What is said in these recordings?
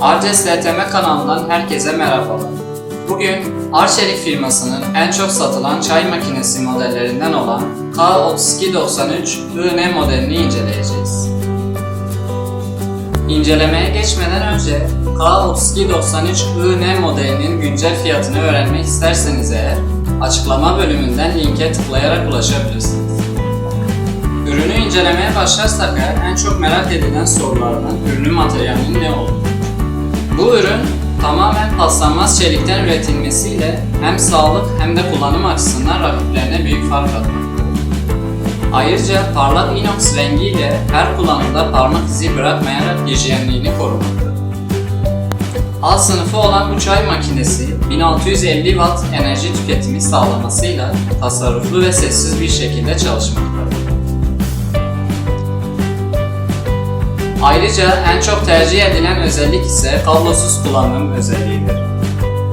Arces LTM kanalından herkese merhabalar. Bugün Arçelik firmasının en çok satılan çay makinesi modellerinden olan K3293 IN modelini inceleyeceğiz. İncelemeye geçmeden önce K3293 IN modelinin güncel fiyatını öğrenmek isterseniz eğer açıklama bölümünden linke tıklayarak ulaşabilirsiniz. İncelemeye başlarsak eğer en çok merak edilen sorulardan ürünün materyalinin ne olduğu. Bu ürün tamamen paslanmaz çelikten üretilmesiyle hem sağlık hem de kullanım açısından rakiplerine büyük fark atmaktadır. Ayrıca parlak inox rengiyle her kullanımda parmak izi bırakmayarak hijyenliğini korumaktadır. A sınıfı olan bu çay makinesi 1650 Watt enerji tüketimi sağlamasıyla tasarruflu ve sessiz bir şekilde çalışmaktadır. Ayrıca en çok tercih edilen özellik ise kablosuz kullanım özelliğidir.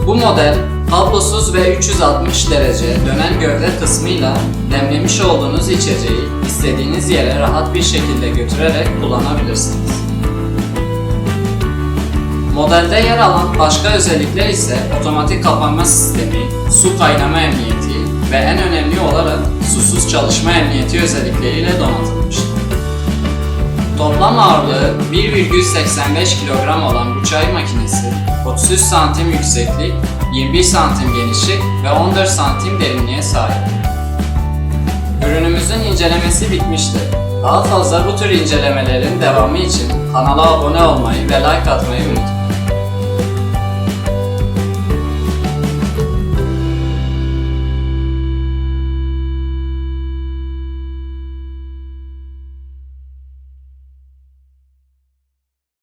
Bu model kablosuz ve 360 derece dönen gövde kısmıyla demlemiş olduğunuz içeceği istediğiniz yere rahat bir şekilde götürerek kullanabilirsiniz. Modelde yer alan başka özellikler ise otomatik kapanma sistemi, su kaynama emniyeti ve en önemli olarak susuz çalışma emniyeti özellikleriyle donatılmıştır. Toplam ağırlığı 1,85 kilogram olan bu çay makinesi 33 santim yükseklik, 21 santim genişlik ve 14 santim derinliğe sahip. Ürünümüzün incelemesi bitmiştir. Daha fazla bu tür incelemelerin devamı için kanala abone olmayı ve like atmayı unutmayın.